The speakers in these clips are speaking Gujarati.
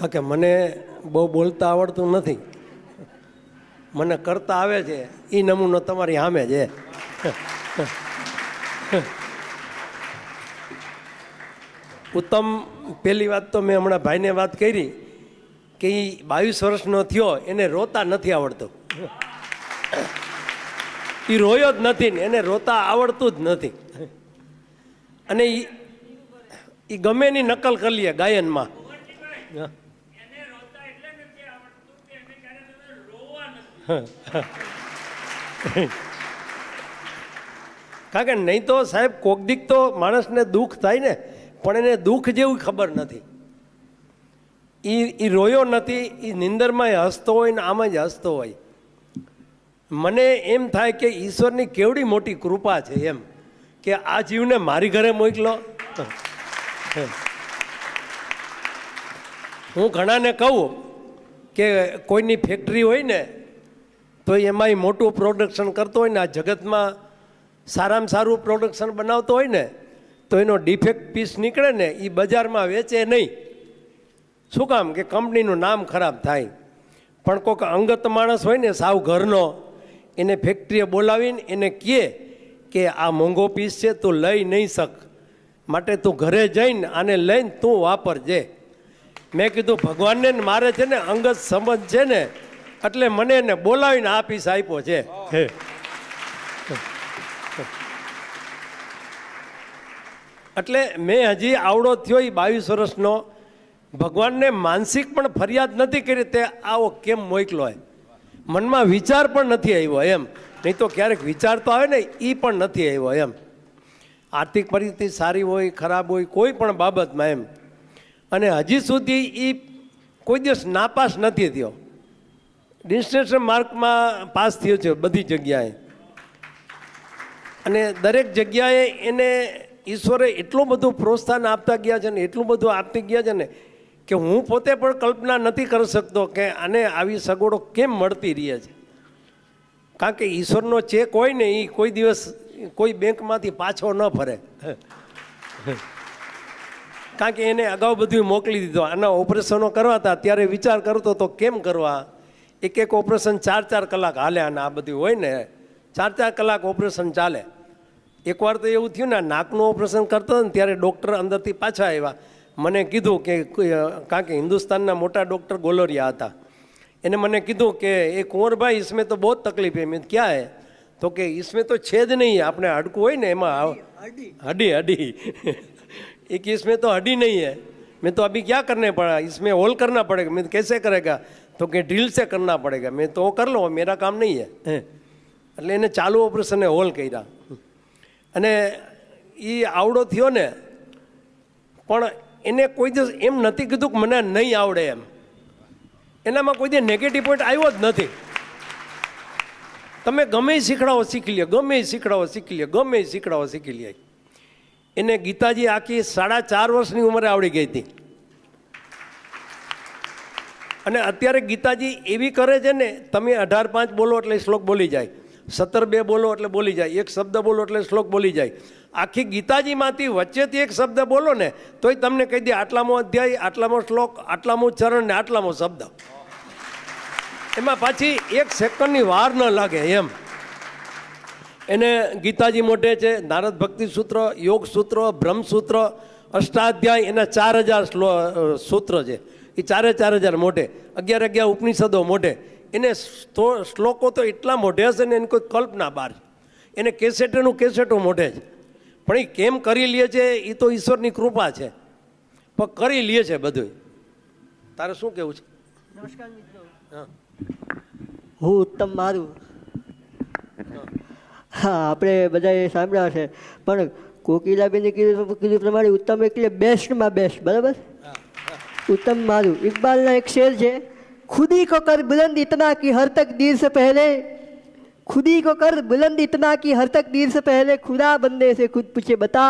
કારણ કે મને બહુ બોલતા આવડતું નથી. મને કરતા આવે છે. એ નમૂનો તમારી સામે છે. ઉત્તમ, પહેલી વાત તો મેં હમણાં ભાઈને વાત કરી કે એ બાવીસ વર્ષનો થયો, એને રોતા નથી આવડતું. એ રોયો જ નથી ને, એને રોતા આવડતું જ નથી. અને એ ગમે એની નકલ કરી લે ગાયનમાં. કારણ કે નહીં તો સાહેબ કોક દીક તો માણસને દુઃખ થાય ને, પણ એને દુઃખ જેવું ખબર નથી. એ એ રોયો નથી એ નિંદરમાં હસતો હોય ને આમ જ હસતો હોય. મને એમ થાય કે ઈશ્વરની કેવડી મોટી કૃપા છે એમ, કે આ જીવને મારી ઘરે મોકલો. હું ઘણાને કહું કે કોઈની ફેક્ટરી હોય ને તો એમાંય મોટું પ્રોડક્શન કરતો હોય ને, આ જગતમાં સારામાં સારું પ્રોડક્શન બનાવતો હોય ને, તો એનો ડિફેક્ટ પીસ નીકળે ને એ બજારમાં વેચે નહીં. શું કામ કે કંપનીનું નામ ખરાબ થાય. પણ કોઈક અંગત માણસ હોય ને, સાવ ઘરનો, એને ફેક્ટરીએ બોલાવીને એને કહે કે આ મોંઘો પીસ છે, તું લઈ નહીં શક. માટે તું ઘરે જઈને આને લઈને તું વાપરજે. મેં કીધું, ભગવાનને મારે છે ને અંગત સમજ છે ને એટલે મને એને બોલાવીને આ પીસ આપ્યો છે. હે. એટલે મેં હજી આવડો થયો એ બાવીસ વર્ષનો. ભગવાનને માનસિક પણ ફરિયાદ નથી કરી તે આવો કેમ મોકલો મનમાં વિચાર પણ નથી આવ્યો એમ. નહીં તો ક્યારેક વિચાર તો આવે ને એ પણ નથી આવ્યો એમ. આર્થિક પરિસ્થિતિ સારી હોય, ખરાબ હોય, કોઈ પણ બાબતમાં એમ. અને હજી સુધી એ કોઈ દિવસ નાપાસ નથી થયો. ડિસ્ટિંક્શન માર્કમાં પાસ થયો છે બધી જગ્યાએ. અને દરેક જગ્યાએ એને ઈશ્વરે એટલું બધું પ્રોત્સાહન આપતા ગયા છે ને એટલું બધું આપતી ગયા છે ને કે હું પોતે પણ કલ્પના નથી કરી શકતો કે આને આવી સગવડો કેમ મળતી રહે છે. કારણ કે ઈશ્વરનો ચેક હોય ને એ કોઈ દિવસ કોઈ બેંકમાંથી પાછો ન ફરે. કારણ કે એને અગાઉ બધું મોકલી દીધો. આના ઓપરેશનો કરવા હતા, ત્યારે વિચાર કરતો તો કેમ કરવા? એક એક ઓપરેશન ચાર ચાર કલાક હાલે અને આ બધું હોય ને ચાર ચાર કલાક ઓપરેશન ચાલે. એકવાર તો એવું થયું ને નાકનું ઓપરેશન કરતો ને ત્યારે ડૉક્ટર અંદરથી પાછા આવ્યા. મને કીધું કે કારણ કે હિન્દુસ્તાનના મોટા ડૉક્ટર ગોલરિયા હતા. એને મને કીધું કે એ કુંવરભાઈ ઈસમે તો બહુ જ તકલીફ એ મેં ક્યાં હે? તો કે ઈસમે તો છે જ નહીં આપણે હાડકું હોય ને એમાં હડી હડી. એક ઈસમે તો હડી નહીં હે. મેં તો અભી ક્યાં કરને પડા? ઈસમે હોલ કરના પડેગા મેં कैसे કરેગા? तो कि ड्रिल से करना पड़ेगा मैं तो वो कर लो मेरा काम नहीं है એટલે એને ચાલુ ઓપરેશને હોલ કર્યા અને એ આવડો થયો ને પણ એને કોઈ દિવસ એમ નથી કીધું કે મને નહીં આવડે એમ એનામાં કોઈ દિવસ નેગેટિવ પોઈન્ટ આવ્યો જ નથી તમે ગમે એ શીખડાવો શીખી લે ગમે એ શીખડાવો શીખી લે ગમે એ શીખડાવો શીખી લે એને ગીતાજી આખી સાડા ચાર વર્ષની ઉંમરે આવડી ગઈ હતી અને અત્યારે ગીતાજી એવી કરે છે ને, તમે અઢાર પાંચ બોલો એટલે શ્લોક બોલી જાય. સત્તર બે બોલો એટલે બોલી જાય. એક શબ્દ બોલો એટલે શ્લોક બોલી જાય. આખી ગીતાજીમાંથી વચ્ચેથી એક શબ્દ બોલો ને, તોય તમને કહી દે આટલામો અધ્યાય, આટલામો શ્લોક, આટલામો ચરણ ને આટલામો શબ્દ. એમાં પાછી એક સેકન્ડની વાર ન લાગે એમ. એને ગીતાજી મોઢે છે, નારદ ભક્તિ સૂત્ર, યોગ સૂત્ર બ્રહ્મસૂત્ર અષ્ટાધ્યાય, એના ચાર હજાર સૂત્ર છે. એ ચારે ચાર હજાર મોઢે. અગિયાર અગિયાર ઉપનિષદો મોઢે. એને શ્લોકો તો એટલા મોઢે હશે ને એની કોઈ કલ્પના બહાર. એને કેસેટેનું કેસેટો મોઢે છે પણ એ કેમ કરી લે છે એ તો ઈશ્વરની કૃપા છે. પણ કરી લે છે બધું તારે શું કેવું છે? નમસ્કાર મિત્રો. હા. હું ઉત્તમ મારું. હા. આપણે બધાએ સાંભળ્યા છે પણ કોકિલાબેને કીધું કીધું પ્રમાણે ઉત્તમ એટલે બેસ્ટમાં બેસ્ટ બરાબર? उत्तम मारू इकबाल ना एक शेर है खुदी को कर बुलंद इतना कि हर तक दीर से पहले खुदी को कर बुलंद इतना कि हर तक दीर से पहले खुदा बंदे से खुद पूछे बता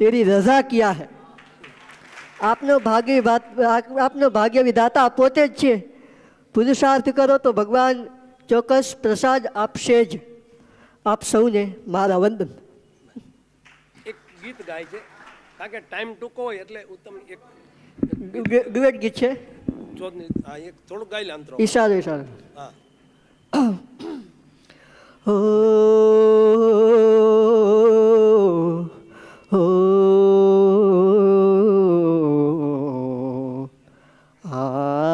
तेरी रजा किया है આપનો ભાગ્ય વાત આપ- આપનો ભાગ્ય વિધાતા પોતે જ છે પુરુષાર્થ કરો તો ભગવાન ચોક્કસ પ્રસાદ આપશે જ આપ સૌને મારા વંદન એક ગીત ગાય છે કારણ કે ટાઈમ ટૂંકો હોય એટલે ઉત્તમ એક ડુ- ડુએટ ગીત છે ચોથની હા એક થોડુંક ગાઈ લે અંતરો ઈશારો ઈશારો હા હો હો આ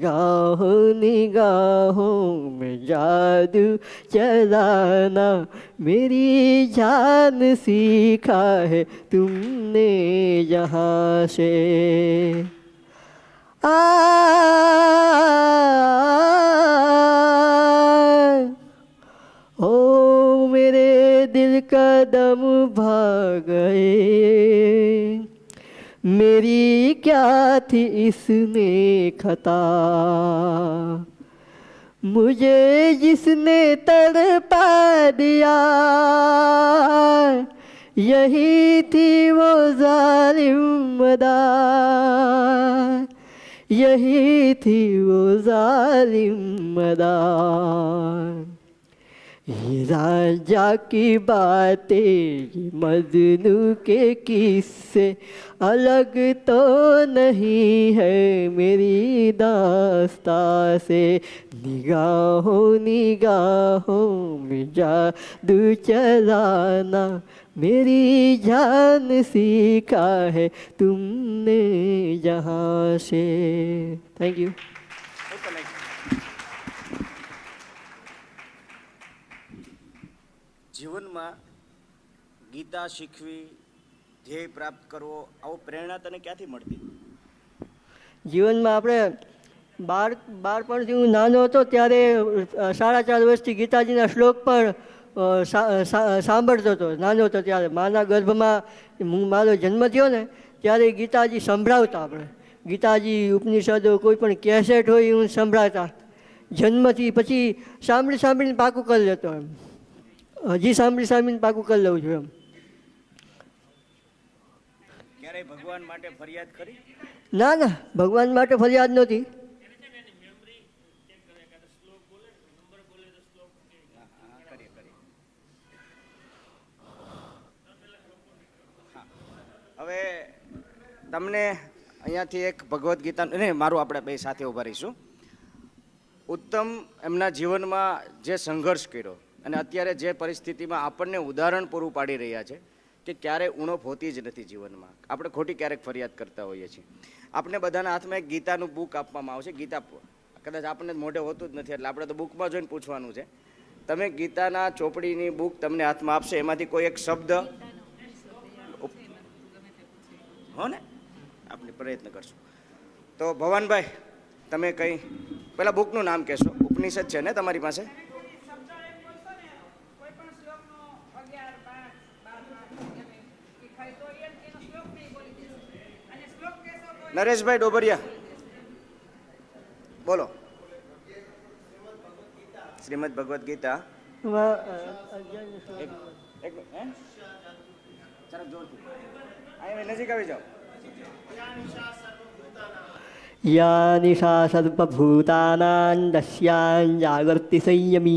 निगाहों निगाहों में जादू चलाना मेरी जान सीखा है तुमने यहाँ से आ ओ मेरे दिल कदम भाग गए मेरी क्या थी इसमें खता मुझे जिसने तड़पा दिया यही थी वो जालिमदार यही थी वो जालिम मदा ये राजा की बातें ये मजनू के किस्से अलग तो नहीं है मेरी दास्ता से। निगाहों निगाहों में जादू चलाना मेरी जान सीखा है तुमने जहाँ से। थैंक यू જીવનમાં ગીતા શીખવી, ધ્યેય પ્રાપ્ત કરવો, આવો પ્રેરણા તને ક્યાંથી મળતી? જીવનમાં આપણે બાળ બાળપણથી હું નાનો હતો ત્યારે સાડા ચાર વર્ષથી ગીતાજીના શ્લોક પણ સાંભળતો હતો. નાનો હતો ત્યારે. માના ગર્ભમાં, હું, મારો જન્મ થયો ને, ત્યારે ગીતાજી સંભળાવતા આપણે. ગીતાજી ઉપનિષદો કોઈ પણ કેસેટ હોય હું સંભળાતા જન્મથી પછી સાંભળી, સાંભળીને પાકું કરી લેતો એમ. હજી સાંભળી સાંભળીને પાકું કરી લઉં છું એમ. ક્યારેય ભગવાન માટે ફરિયાદ કરી? ના ના ભગવાન માટે ફરિયાદ નહોતી. હવે તમને અહીંયાથી એક ભગવદ્ ગીતા નહીં મારું આપણે બે સાથે ઊભા રહીશું. ઉત્તમ એમના જીવનમાં જે સંઘર્ષ કર્યો અને અત્યારે જે પરિસ્થિતિમાં આપણને ઉદાહરણ પૂરું પાડી રહ્યા છે કે ક્યારે ઉણપ હોતી જ નથી જીવનમાં. આપણે ખોટી ક્યારેક ફરિયાદ કરતા હોઈએ છીએ. આપણે બધાના હાથમાં એક ગીતાનું બુક આપવામાં આવશે. ગીતા કદાચ આપણને મોઢે હોતું જ નથી, એટલે આપણે તો બુકમાં જોઈને પૂછવાનું છે. તમે ગીતાના ચોપડીની બુક તમને હાથમાં આપશે, એમાંથી કોઈ એક શબ્દ હો ને? આપણે પ્રયત્ન કરશું. તો ભવાનભાઈ, તમે કંઈ પેલા બુકનું નામ કહેશો. ઉપનિષદ છે ને તમારી પાસે? નરેશભાઈ ડોબરિયા બોલો શ્રીમદ ભગવદ્ ગીતા એમાં, અ, અગિયારનો શ્લોક. એક એક હે જરાક જોરથી અહીં નજીક આવી જાઓ या निशा सर्वभूतानां दस्यां जागर्ति संयमी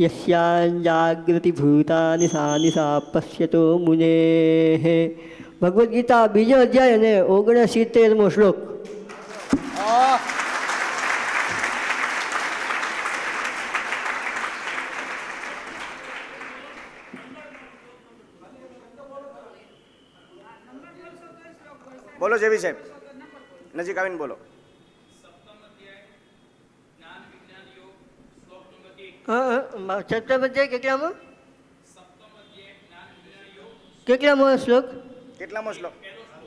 यस्यां जागृति भूतानि सा निशा पश्यतो मुनेः ભગવદ્ ગીતા બીજો અધ્યાય અને ઓગણસિત્તેરમો શ્લોક. બોલો જેવી સાહેબ. નજીક આવીને બોલો. સપ્તમ અધ્યાય કેટલામાં? કેટલામાં શ્લોક? કેટલામો શ્લોક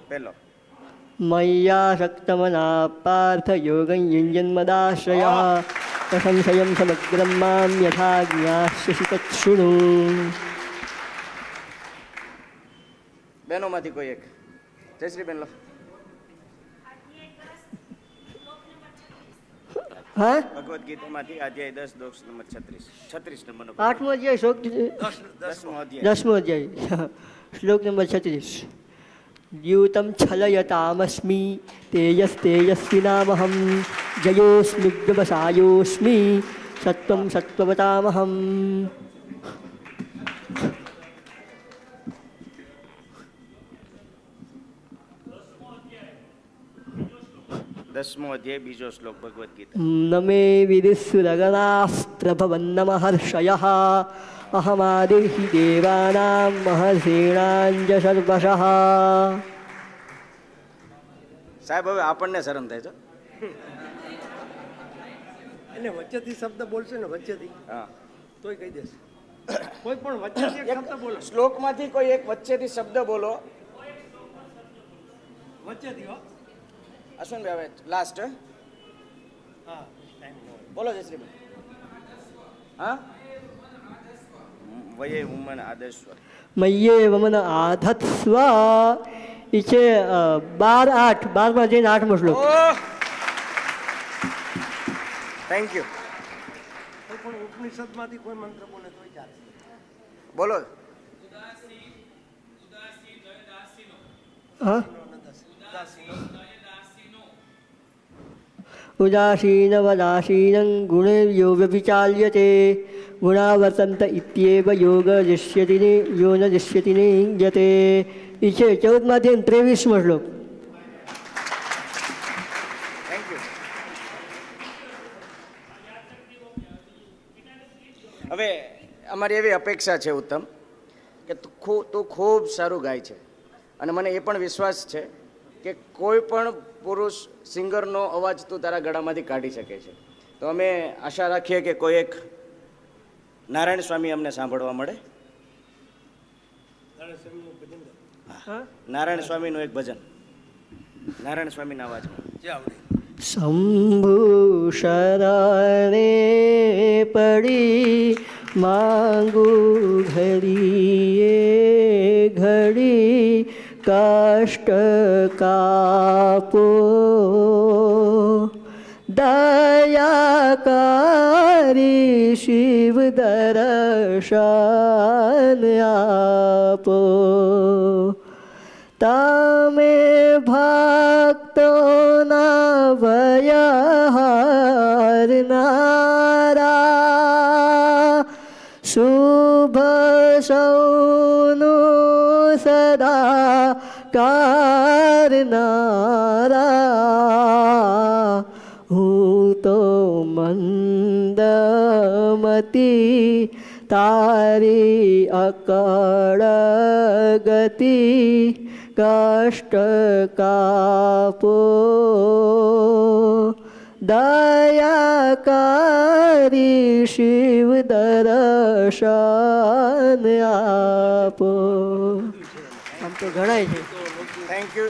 પહેલો. મય્યા શક્તમના પાર્થ યોગં યુഞ്જન્મદાશ્રયः સંશયં સમગ્રં મામ યથા જ્ઞાસ્યસि તત્શૃણુ બહેનોમાંથી કોઈ એક. જયશ્રી બેન લો. હા? ભગવદ્ ગીતામાંથી અધ્યાય દસ દોષ નંબર છત્રીસ. છત્રીસ નંબરનો આઠમો અધ્યાય શ્લોક દસમો અધ્યાય. દસમો અધ્યાય. શ્લોક નંબર છત્રીસ. દ્યુતમ છલયતામસ્મિ તેજસ તેજસ્વિનામહમ જયોસ્મિગ્ધવસાયોસ્મિ સત્વમ દસમો અધ્યાય બીજો શ્લોક ભગવદ્ ગીતા. નમે વિદુસુરગણાઃ પ્રભવન્નમ હર્ષયઃ અહમાદિર્હિ દેવાનાં મહર્ષીણાં સર્વશ સાહેબ હવે આપણને શરમ થાય છે? એને વચ્ચેથી શબ્દ બોલશે ને વચ્ચેથી. હા. તોય કહી દેશે. કોઈ પણ વચ્ચેથી એક શબ્દ બોલો. શ્લોકમાંથી કોઈ એક વચ્ચેથી શબ્દ બોલો. વચ્ચેથી હો. અશ્વિનભાઈ હવે લાસ્ટ હા. બોલો જયશ્રીભાઈ હા? વયે વમન આદેશ્વર મયે વમન આધત્સ્વ. ઈ છે બાર આઠ બારમાં જઈને આઠમો શ્લોક. થેન્ક યુ પણ ઉપનિષદમાંથી કોઈ મંત્ર બોલે તોય ચાલે. બોલો. હા? ઉદાસીનવનાસીનં ગુણે યોગ उदासीनवदासीनं गुणेभ्यो व्यभिचाल्यते गुणावर्तन्त इत्येव योग दृश्यति यो न दृश्यति નિજ્યતે એ છે ચૌદમાંથી ત્રેવીસમો શ્લોક હવે અમારી એવી અપેક્ષા છે ઉત્તમ કે તું ખૂબ તું ખૂબ સારું ગાય છે. અને મને એ પણ વિશ્વાસ છે કે કોઈ પણ પુરુષ સિંગરનો અવાજ તું તારા ગળામાંથી કાઢી શકે છે. તો અમે આશા રાખીએ કે કોઈ એક નારાયણ સ્વામી અમને સાંભળવા મળે. નારાયણ સ્વામીનું એક ભજન. નારાયણ સ્વામીના અવાજમાં. જે આવડે. શંભુ શરણે પડી માંગુ ઘડીએ ઘડી કષ્ટ કાપો દયાકારી શિવ દર્શન આપો તમે ભક્તોના ભય હરનારા શુભ સૌનું સદા કરનારા હું તો મંદમતી તારી અકળ ગતિ કષ્ટ કાપો દયાકારી શિવ દર્શન આપો આમ તો ગણાય છે થેન્ક યુ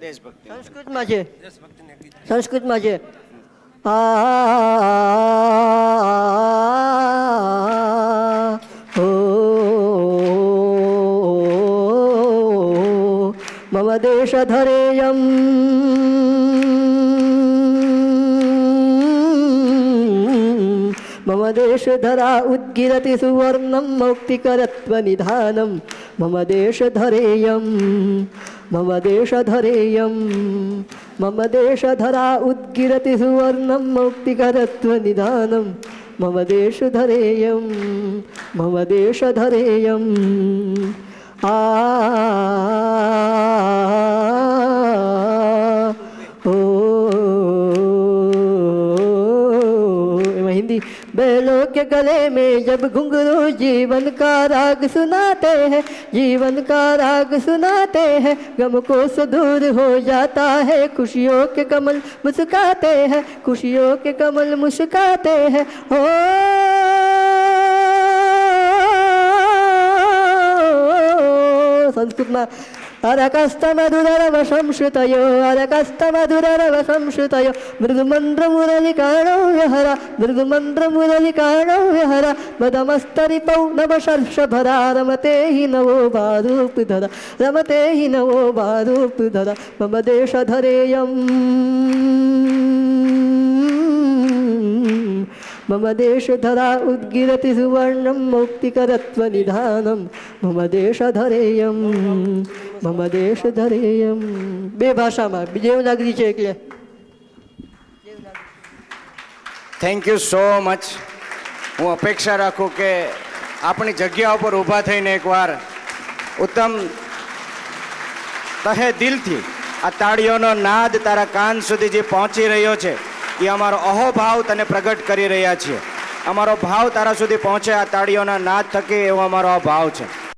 સંસ્કૃતમાં છે સંસ્કૃતમાં છે આ મમ દેશ ધરેયમ મમ દેશ सुवर्णं मौक्तिकरत्वनिधानं સુવર્ણમ મૌક્તિકરત્વ નિધાનમ देशधरेयं मम ધરેયમ મમ सुवर्णं मौक्तिकरत्वनिधानं मम देशधरेयं मम देशधरेयम् સુવર્ણમ के गले में जब घुंघरू जीवन का राग सुनाते हैं, जीवन का राग सुनाते हैं, गम को सुदूर हो जाता है, खुशियों के कमल मुस्काते हैं, खुशियों के कमल मुस्काते हैं, हो। संस्कृत में अरकस्तमधुररवशंश्रुतयो अरकस्तमधुररवशंश्रुतयो मृदुमन्द्रमुरलिकाणौ विहर मृदुमन्द्रमुरलिकाणौ विहर मदमस्तरिपौ नवशर्षभरा रमते हि नवो बारूपधर रमते हि नवो बारूपधर मम देशधरेयम् मम देशधरा उद्गिरति सुवर्णं मौक्तिकरत्वनिधानं मम देशधरेयं મમ દેશ ધરેયમ બે ભાષામાં દેવનાગરી છે એટલે થેન્ક યુ સો મચ હું અપેક્ષા રાખું કે આપણી જગ્યા ઉપર ઊભા થઈને એકવાર ઉત્તમ તહે દિલથી આ તાળીઓનો નાદ તારા કાન સુધી જે પહોંચી રહ્યો છે, એ અમારો અહોભાવ તને પ્રગટ કરી રહ્યા છીએ. અમારો ભાવ તારા સુધી પહોંચે આ તાળીઓના નાદ થકી એવો અમારો ભાવ છે.